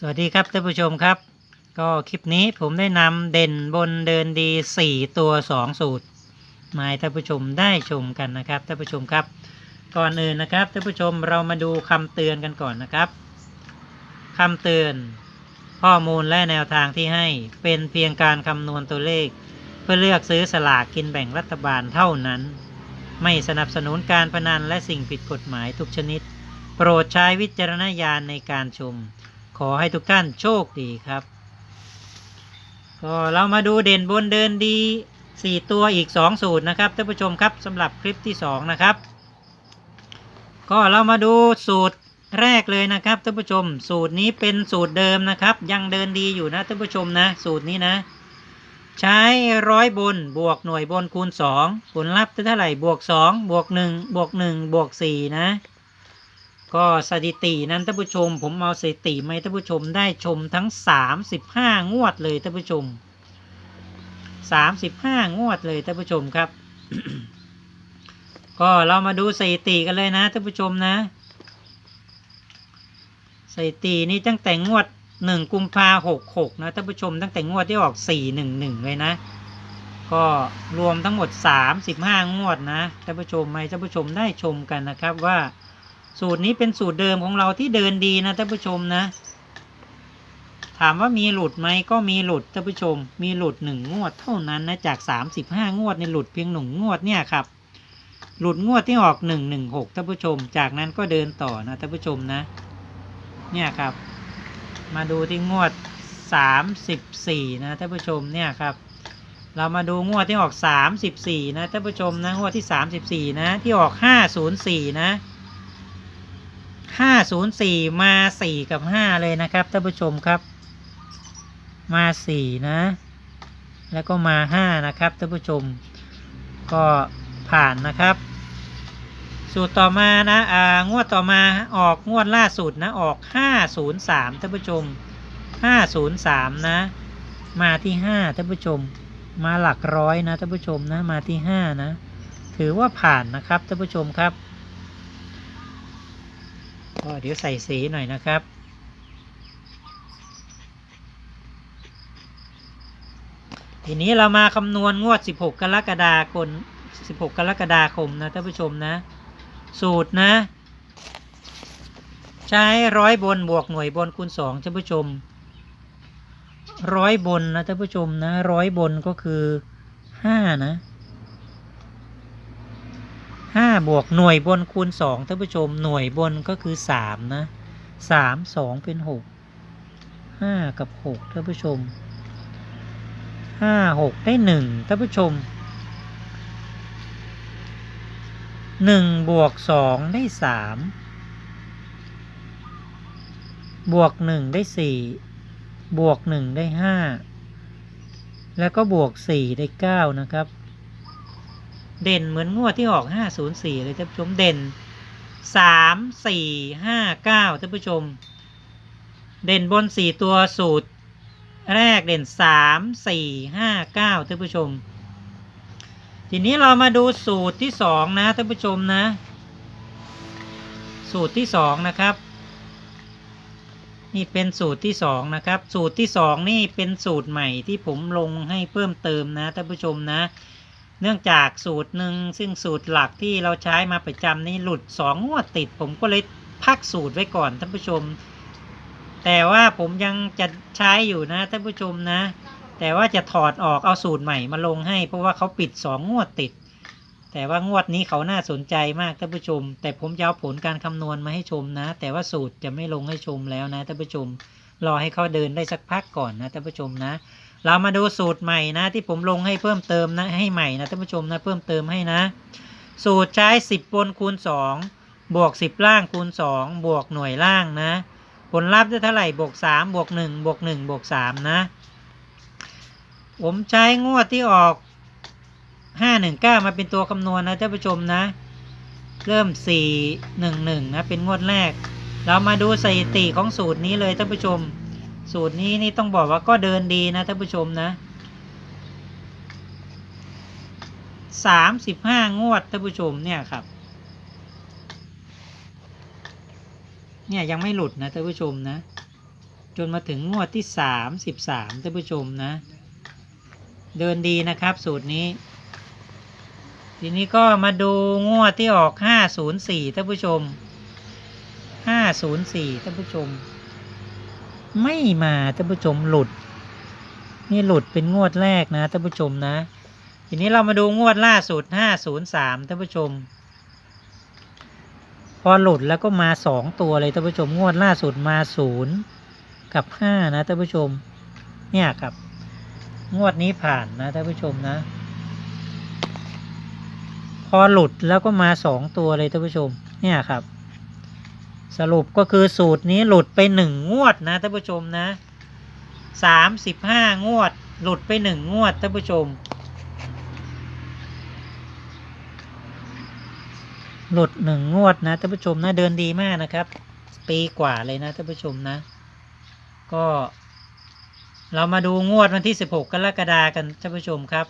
สวัสดีครับท่านผู้ชมครับ ก็คลิปนี้ผมได้นำเด่นบนเดินดี 4 ตัว 2 สูตรมาให้ท่านผู้ชมได้ชมกันนะครับท่านผู้ชมครับ ก่อนอื่นนะครับท่านผู้ชมเรามาดูคำเตือนกันก่อนนะครับคำเตือน ข้อมูลและแนวทางที่ให้เป็นเพียงการคำนวณตัวเลข เพื่อเลือกซื้อสลากกินแบ่งรัฐบาลเท่านั้น ไม่สนับสนุนการพนันและสิ่งผิดกฎหมายทุกชนิด โปรดใช้วิจารณญาณในการชม ขอให้ทุกท่านโชคดีครับ ก็เรามาดูเด่นบนเดินดี 4 ตัวอีก 2 สูตรนะครับท่านผู้ชมครับสำหรับคลิปที่ 2 นะครับ ก็เรามาดูสูตรแรกเลยนะครับท่านผู้ชม สูตรนี้เป็นสูตรเดิมนะครับ ยังเดินดีอยู่นะท่านผู้ชมนะ สูตรนี้นะ ใช้ร้อยบนบวกหน่วยบนคูณ 2 ผลลัพธ์เท่าไหร่บวก 2 บวก 1 บวก 1 บวก 4 นะ ก็สถิตินั้นท่านผู้ชม ผมเอาสถิติมาให้ท่านผู้ชมได้ชมทั้ง 35 งวดเลยท่านผู้ชม 35 งวดเลยท่านผู้ชมครับ ก็เรามาดูสถิติกันเลยนะท่านผู้ชมนะสถิตินี้ตั้งแต่งวด 1 กุมภาหกหกนะท่านผู้ชมตั้งแต่งวดที่ออก 411 เลยนะ ก็รวมทั้งหมด 35 งวดนะท่านผู้ชมให้ท่านผู้ชมได้ชมกันนะครับว่า สูตรนี้เป็นสูตรเดิมของเราที่เดินดีนะท่านผู้ชมนะ ถามว่ามีหลุดไหมก็มีหลุดท่านผู้ชม มีหลุดหนึ่งงวดเท่านั้นนะจากสามสิบห้างวดในหลุดเพียงหนึ่งงวดเนี่ยครับ หลุดงวดที่ออกหนึ่งหนึ่งหกท่านผู้ชม จากนั้นก็เดินต่อนะท่านผู้ชมนะ เนี่ยครับ มาดูที่งวดสามสิบสี่นะท่านผู้ชมเนี่ยครับเรามาดูงวดที่ออกสามสิบสี่นะท่านผู้ชมนะ งวดที่สามสิบสี่นะ ที่ออกห้าศูนย์สี่นะ ห้าศูนย์สี่มาสี่กับห้าเลยนะครับท่านผู้ชมครับ มาสี่นะ แล้วก็มาห้านะครับท่านผู้ชม ก็ผ่านนะครับ สูตรต่อมานะอ่างวดต่อมาออกงวดล่าสุดนะออกห้าศูนย์สามท่านผู้ชมห้าศูนย์สามนะ มาที่ห้าท่านผู้ชม มาหลักร้อยนะท่านผู้ชมนะมาที่ห้านะ ถือว่าผ่านนะครับท่านผู้ชมครับ ก็เดี๋ยวใส่สีหน่อยนะครับ ทีนี้เรามาคำนวณงวด 16 กรกฎาคม 16 กรกฎาคมนะท่านผู้ชมนะ สูตรนะ ใช้ร้อยบนบวกหน่วยบนคูณ2ท่านผู้ชมร้อยบนนะท่านผู้ชมนะร้อยบนก็คือ 5 นะ ห้าบวกหน่วยบนคูณสองท่านผู้ชมหน่วยบนก็คือสามนะสามสองเป็นหกห้ากับหกท่านผู้ชมห้าหกได้หนึ่งท่านผู้ชมหนึ่งบวกสองได้สามบวกหนึ่งได้สี่บวกหนึ่งได้ห้าแล้วก็บวกสี่ได้เก้านะครับ เด่นเหมือนงวดที่ออก504เลยท่านผู้ชมเด่น3 4 5 9ท่านผู้ชม เด่นบน4ตัวสูตร แรกเด่น3 4 5 9ท่านผู้ชม ทีนี้เรามาดูสูตรที่2นะท่านผู้ชมนะ สูตรที่2นะครับ นี่เป็นสูตรที่2นะครับ สูตรที่2นี่เป็นสูตรใหม่ที่ผมลงให้เพิ่มเติมนะท่านผู้ชมนะ เนื่องจากสูตรหนึ่งซึ่งสูตรหลักที่เราใช้มาประจำนี่หลุดสองงวดติด ผมก็เลยพักสูตรไว้ก่อนท่านผู้ชม แต่ว่าผมยังจะใช้อยู่นะท่านผู้ชมนะ แต่ว่าจะถอดออกเอาสูตรใหม่มาลงให้ เพราะว่าเขาปิดสองงวดติด แต่ว่างวดนี้เขาน่าสนใจมากท่านผู้ชม แต่ผมจะเอาผลการคำนวณมาให้ชมนะ แต่ว่าสูตรจะไม่ลงให้ชมแล้วนะท่านผู้ชม รอให้เขาเดินได้สักพักก่อนนะท่านผู้ชมนะ เรามาดูสูตรใหม่นะ ที่ผมลงให้เพิ่มเติมนะให้ใหม่นะท่านผู้ชมนะเพิ่มเติมให้นะ สูตรใช้ 10 บนคูณ 2 บวก 10 ล่างคูณ 2 บวกหน่วยล่างนะ ผลลัพธ์ได้เท่าไหร่บวก 3 บวก 1 บวก 1 บวก 3 นะ ผมใช้งวดที่ออก 519 มาเป็นตัวคำนวณนะท่านผู้ชมนะ เริ่ม 411 นะ เป็นงวดแรก เรามาดูสถิติของสูตรนี้เลยท่านผู้ชม สูตรนี้นี่ต้องบอกว่าก็เดินดีนะท่านผู้ชมนะสามสิบห้างวดท่านผู้ชมเนี่ยครับ เนี่ยยังไม่หลุดนะท่านผู้ชมนะ จนมาถึงงวดที่สามสิบสามท่านผู้ชมนะ เดินดีนะครับ สูตรนี้ ทีนี้ก็มาดูงวดที่ออกห้าศูนย์สี่ท่านผู้ชมห้าศูนย์สี่ท่านผู้ชม ไม่มาท่านผู้ชมหลุด นี่หลุดเป็นงวดแรกนะท่านผู้ชมนะ ทีนี้เรามาดูงวดล่าสุดห้าศูนย์สามท่านผู้ชม พอหลุดแล้วก็มาสองตัวเลยท่านผู้ชม งวดล่าสุดมาศูนย์กับห้านะท่านผู้ชม เนี่ยครับ งวดนี้ผ่านนะท่านผู้ชมนะ พอหลุดแล้วก็มาสองตัวเลยท่านผู้ชม เนี่ยครับ สรุปก็คือสูตรนี้หลุดไปหนึ่งงวดนะท่านผู้ชมนะสามสิบห้างวด หลุดไปหนึ่งงวดท่านผู้ชม หลุดหนึ่งงวดนะท่านผู้ชมนะเดินดีมากนะครับ ปีกว่าเลยนะท่านผู้ชมนะ ก็ เรามาดูงวดวันที่ 16 กรกฎาคมกันท่านผู้ชมครับ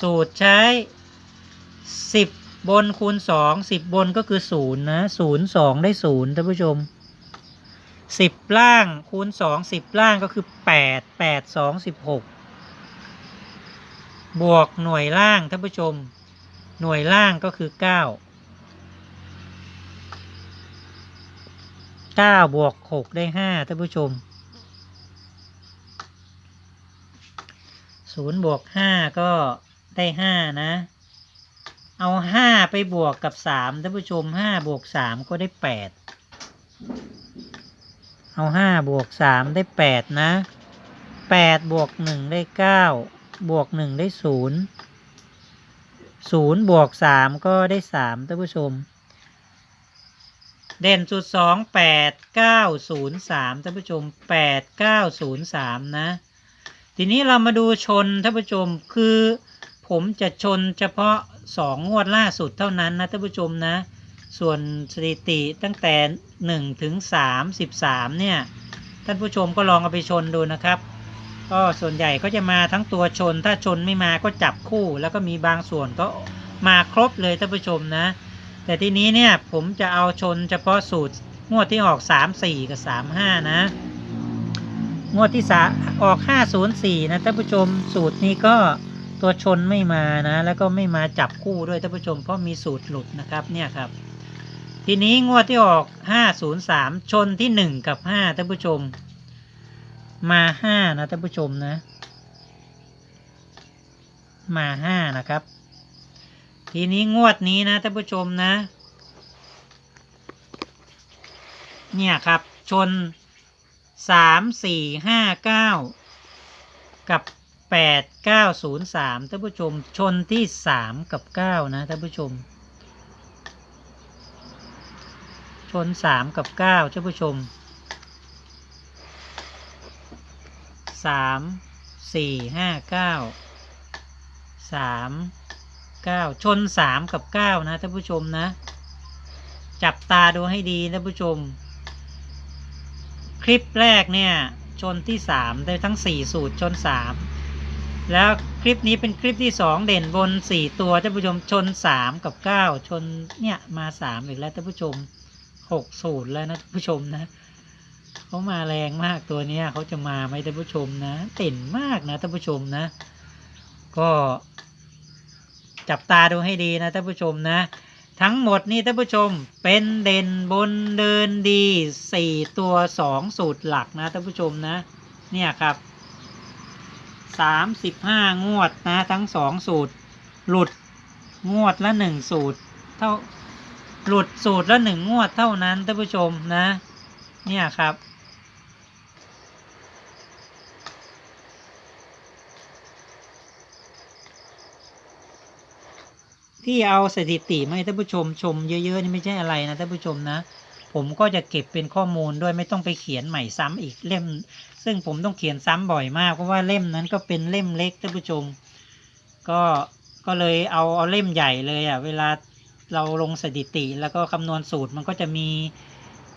สูตรใช้ 10 บนคูณ2 10บบนก็คือ0นย์นะ0 2ได้0ท่านผู้ชม10ล่างคูณ2 10ล่างก็คือ8 8 2 16บหกบวกหน่วยล่างท่านผู้ชม หน่วยล่างก็คือ9 9บวก6ได้5ท่านผู้ชมศูนย์บวกห้าก็ได้ห้านะ เอาห้าไปบวกกับสามท่านผู้ชมห้าบวกสามก็ได้แปดเอาห้าบวกสามได้แปดนะแปดบวกหนึ่งได้เก้าบวกหนึ่งได้ศูนย์ศูนย์บวกสามก็ได้สามท่านผู้ชม เด่นสุดสองแปดเก้าศูนย์สามท่านผู้ชมแปดเก้าศูนย์สามนะ ทีนี้เรามาดูชนท่านผู้ชมคือผมจะชนเฉพาะ สองงวดล่าสุดเท่านั้นนะท่านผู้ชมนะ ส่วนสถิติตั้งแต่หนึ่งถึงสามสิบสามเนี่ย ท่านผู้ชมก็ลองเอาไปชนดูนะครับ ก็ส่วนใหญ่ก็จะมาทั้งตัวชน ถ้าชนไม่มาก็จับคู่ แล้วก็มีบางส่วนก็มาครบเลยท่านผู้ชมนะ แต่ทีนี้เนี่ยผมจะเอาชนเฉพาะสูตรงวดที่ออกสามสี่กับสามห้านะ งวดที่สาออก 504 นะท่านผู้ชมสูตรนี้ก็ ตัวชนไม่มานะ แล้วก็ไม่มาจับคู่ด้วยท่านผู้ชมเพราะมีสูตรหลุดนะครับเนี่ยครับ ทีนี้งวดที่ออก503ชนที่1กับ5ท่านผู้ชม มา5นะท่านผู้ชมนะ มา5นะครับ ทีนี้งวดนี้นะท่านผู้ชมนะ เนี่ยครับชนสามสี่ห้าเก้ากับ แปดเก้าศูนย์สามท่านผู้ชมชนที่สามกับเก้านะท่านผู้ชม ชนสามกับเก้าท่านผู้ชมสามสี่ห้าเก้าสามเก้าชนสามกับเก้านะท่านผู้ชมนะ จับตาดูให้ดีท่านผู้ชม คลิปแรกเนี่ย ชนที่สามได้ทั้งสี่สูตรชนสาม แล้วคลิปนี้เป็นคลิปที่สองเด่นบนสี่ตัวท่านผู้ชมชนสามกับเก้าชนเนี่ยมาสามอีกแล้วท่านผู้ชมหกสูตรแล้วนะท่านผู้ชมนะเขามาแรงมากตัวเนี้ยเขาจะมาไหมท่านผู้ชมนะเต่นมากนะท่านผู้ชมนะ ก็จับตาดูให้ดีนะท่านผู้ชมนะ ทั้งหมดนี่ท่านผู้ชมเป็นเด่นบนเดินดีสี่ตัวสองสูตรหลักนะท่านผู้ชมนะ เนี่ยครับ สามสิบห้างวดนะทั้งสองสูตร หลุดงวดละหนึ่งสูตร เท่าหลุดสูตรละหนึ่งงวดเท่านั้นท่านผู้ชมนะ เนี่ยครับที่เอาสถิติมาให้ท่านผู้ชมชมเยอะๆนี่ไม่ใช่อะไรนะท่านผู้ชมนะ ผมก็จะเก็บเป็นข้อมูลด้วยไม่ต้องไปเขียนใหม่ซ้ำอีกเล่ม ซึ่งผมต้องเขียนซ้ำบ่อยมากเพราะว่าเล่มนั้นก็เป็นเล่มเล็กท่านผู้ชม ก็ก็เลยเอาเอาเล่มใหญ่เลยอะ เวลาเราลงสถิติ แล้วก็คำนวณสูตรมันก็จะมี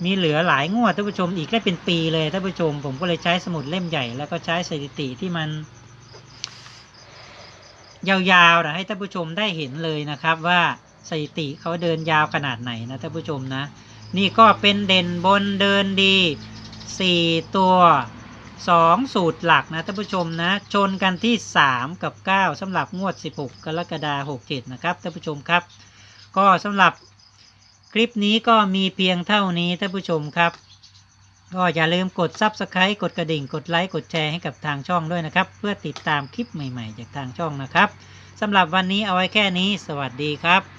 มีเหลือหลายงวดท่านผู้ชมอีกได้เป็นปีเลยท่านผู้ชม ผมก็เลยใช้สมุดเล่มใหญ่ แล้วก็ใช้สถิติที่มัน ยาวๆนะให้ท่านผู้ชมได้เห็นเลยนะครับว่าสถิติเขาเดินยาวขนาดไหนนะท่านผู้ชมนะ นี่ก็เป็นเด่นบนเดินดีสี่ตัว 2 สูตรหลักนะท่านผู้ชมนะ ชนกันที่ 3 กับ 9สำหรับงวด 16 กรกฎาคม67 นะครับท่านผู้ชมครับ ก็สำหรับคลิปนี้ก็มีเพียงเท่านี้ท่านผู้ชมครับ ก็อย่าลืมกด Subscribe กดกระดิ่งกดไลค์กดแชร์ให้กับทางช่องด้วยนะครับ เพื่อติดตามคลิปใหม่ๆ จากทางช่องนะครับสำหรับวันนี้เอาไว้แค่นี้ สวัสดีครับ